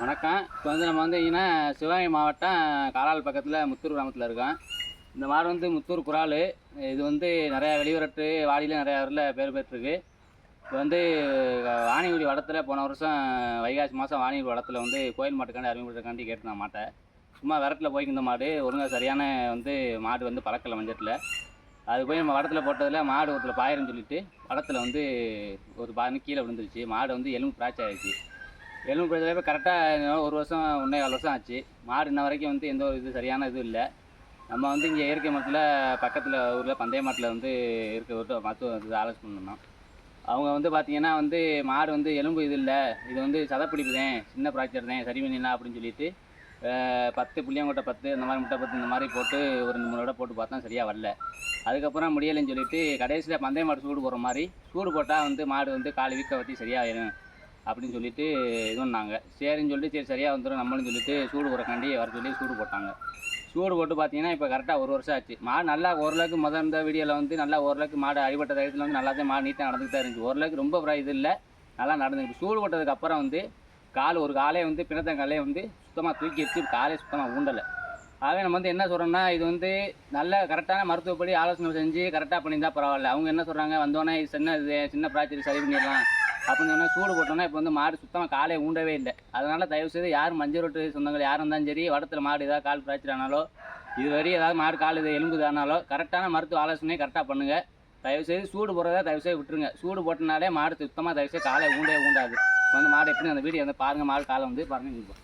வணக்கம். இப்போ வந்து நம்ம வந்து இங்கன்னா சிவகங்கை மாவட்டம் காலால் பக்கத்தில் முத்தூர் கிராமத்தில் இருக்கோம். இந்த மாடு வந்து முத்தூர் குரால் இது வந்து நிறையா வெளியூரட்டு வாடியில் நிறையா ஊரில் பேர் பெற்றிருக்கு. இப்போ வந்து வாணிகுடி வடத்தில் போன வருஷம் வைகாசி மாதம் வாணிகுடி வடத்தில் வந்து கோயில் மாட்டுக்காண்டி அறிமுகப்படுறதுக்காண்டி கேட்டு நான் மாட்டேன் சும்மா விரட்டில் போய்க்கிந்த மாடு. ஒழுங்காக சரியான வந்து மாடு வந்து பழக்கலை மஞ்சத்தில் அது போய் நம்ம வடத்தில் போட்டதில் மாடு ஒருத்தில் பாயிரம் சொல்லிட்டு வடத்தில் வந்து ஒரு பாருன்னு கீழே விழுந்துருச்சு. மாடு வந்து எலும்பு பிராச்சி ஆயிடுச்சு. எலும்பு பிரச்சனை கரெக்டாக ஒரு வருஷம் ஒன்றே கால் வருஷம் ஆச்சு. மாடு இன்ன வரைக்கும் வந்து எந்த ஒரு இது சரியான இதுவும் இல்லை. நம்ம வந்து இங்கே இயற்கை மரத்தில் பக்கத்தில் ஊரில் பந்தய மாட்டில் வந்து இருக்க ஒரு மருத்துவ இது ஆலோசனை பண்ணணும் அவங்க வந்து பார்த்தீங்கன்னா வந்து மாடு வந்து எலும்பு இது இல்லை. இது வந்து சதப்பிடிப்புதேன் சின்ன ஃப்ராக்சர் தான் சரி பண்ணிடலாம் அப்படின்னு சொல்லிட்டு பத்து புளியங்கொட்டை பத்து இந்த மாதிரி முட்டை பத்து இந்த மாதிரி போட்டு ஒரு ரெண்டு மூணு விட போட்டு பார்த்தா சரியாக வரல. அதுக்கப்புறம் முடியலைன்னு சொல்லிட்டு கடைசியில் பந்தய மாடு சூடு போடுற மாதிரி சூடு போட்டால் வந்து மாடு வந்து கால் வீக்க வட்டி சரியாயிடும் அப்படின்னு சொல்லிட்டு இது பண்ணாங்க. சரின்னு சொல்லிட்டு சரி சரியாக வந்துடும் நம்மளும் சொல்லிட்டு சூடு போடுறக்காண்டி வர சொல்லி சூடு போட்டாங்க. சூடு போட்டு பார்த்தீங்கன்னா இப்போ கரெக்டாக ஒரு வருஷம் ஆச்சு. மாடு நல்லா ஓரளவுக்கு முதல் இருந்த வீடியோவில் வந்து நல்லா ஓரளவுக்கு மாடு அடிபட்ட டயத்தில் வந்து நல்லா தான் மாடு நீட்டாக நடந்துகிட்டு தான் இருந்துச்சு. ஓரளவுக்கு ரொம்ப பிர- இது இல்லை நல்லா நடந்துருக்கு சூடு போட்டதுக்கு அப்புறம் வந்து கால் ஒரு காலே வந்து பிணத்தங்காலே வந்து சுத்தமாக தூக்கி வச்சு காலே சுத்தமாக ஊண்டலை. ஆகவே நம்ம வந்து என்ன சொல்கிறோம்னா இது வந்து நல்ல கரெக்டான மருத்துவப்படி ஆலோசனை செஞ்சு கரெக்டாக பண்ணியிருந்தால் பரவாயில்ல. அவங்க என்ன சொல்கிறாங்க வந்தோடனே இது சின்ன இது சின்ன பிராய்ச்சல் சரி பண்ணிடலாம். அப்படின்னு சொன்னால் சூடு போட்டோன்னா இப்போ வந்து மாடு சுத்தமாக காலே ஊண்டவே இல்லை. அதனால் தயவுசெய்து யார் மஞ்சள் ரொட்டு சொந்தங்கள் யார் இருந்தாலும் சரி வடத்தில் மாடு ஏதாவது கால் பிராய்ச்சல் ஆனாலோ இது ஏதாவது மாடு கால் இது எலும்புது ஆனாலோ கரெக்டான மருத்துவ ஆலோசனையை கரெக்டாக பண்ணுங்கள் தயவுசெய்து சூடு போடுறதா தயவுசெய்து விட்டுருங்க. சூடு போட்டனாலே மாடு சுத்தமாக தயவுசெய்து காலை ஊண்டே ஊண்டாது. வந்து மாடு எப்படி அந்த வீடியோ வந்து பாருங்கள் மாடு காலை வந்து பாருங்கள்.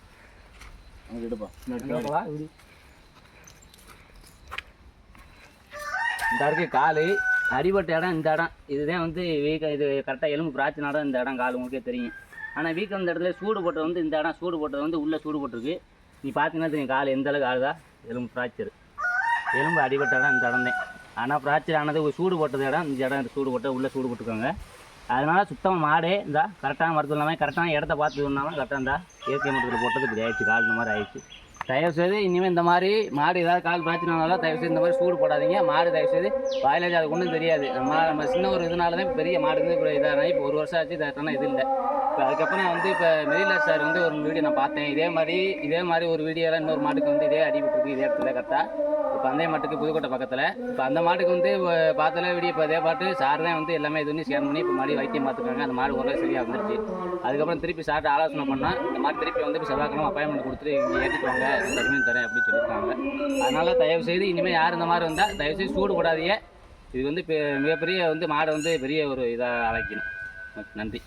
அங்க எடுப்பா இந்த இருக்கு கால் அடிபட்ட இடம் இந்த இடம். இதுதான் வந்து வீக்கம் இது கரெக்டாக எலும்பு பிராச்சின இடம் இந்த இடம் கால் உங்களுக்கே தெரியும். ஆனால் வீக்கம் இந்த இடத்துல சூடு போட்டது வந்து இந்த இடம் சூடு போட்டது வந்து உள்ளே சூடு போட்டிருக்கு. நீ பார்த்தீங்கன்னா தெரியும் கால் எந்த அளவுக்கு ஆகுதா எலும்பு ஃப்ராக்சர் எலும்பு அடிபட்ட இடம் இந்த இடம் தான் ஆனால் ஃப்ராக்சர் ஆனது சூடு போட்டது இடம் இந்த இடம் இந்த சூடு போட்டு உள்ளே சூடு போட்டுருக்காங்க. அதனால் சுத்தமாக மாடே இந்தா கரெக்டான மருத்துவம் இல்லாமல் கரெக்டான இடத்த பார்த்து சொன்னாமல் கரெக்டாக இருந்தால் இயற்கை மருத்துவத்தில் போட்டது இப்படி ஆயிடுச்சு கால் இந்த மாதிரி ஆயிடுச்சு. தயவுசெய்து இனிமேல் இந்த மாதிரி மாடு ஏதாவது கால் பிரச்சனைனாலும் தயவுசெய்து இந்த மாதிரி சூடு போடாதீங்க. மாடு தயவுசெய்து வாயிலாஜ் அதுக்கு ஒன்றும் தெரியாது. நம்ம நம்ம சின்ன ஒரு இதனால தான் பெரிய மாடு வந்து இப்போ இதான இப்போ ஒரு வருஷம் ஆச்சு இதான இது இல்லை. இப்போ அதுக்கப்புறம் வந்து இப்போ மெரிலா சார் வந்து ஒரு வீடியோ நான் பார்த்தேன். இதே மாதிரி இதே மாதிரி ஒரு வீடியோலாம் இன்னொரு மாட்டுக்கு வந்து இதே அடிபட்டுருக்கு இதே இடத்துல கரெக்டாக இப்போ அந்த மாட்டுக்கு புதுக்கோட்டை பக்கத்தில். இப்போ அந்த மாட்டுக்கு வந்து பார்த்தல வீடியோ இப்போ அதே பாட்டு சார் தான் வந்து எல்லாமே இது பண்ணி ஸ்கேன் பண்ணி இப்போ மாடி வைத்தியம் பார்த்துருக்காங்க அந்த மாடு ஓரளவு சரியாக வந்துருச்சு. அதுக்கப்புறம் திருப்பி சார்ட்ட ஆலோசனை பண்ணால் இந்த மாதிரி திருப்பி வந்து இப்போ செவ்வாய்க்கிழமை அப்பாயின்மெண்ட் கொடுத்துட்டு இங்கே ஏற்றிட்டு தருமையும் தரேன் அப்படின்னு சொல்லியிருக்காங்க. அதனால் தயவு செய்து இனிமேல் யார் இந்த மாதிரி வந்தால் தயவு செய்து சூடு போடாதீங்க. இது வந்து பெ- மிகப்பெரிய வந்து மாடை வந்து பெரிய ஒரு இதாக அழைக்கணும். நன்றி.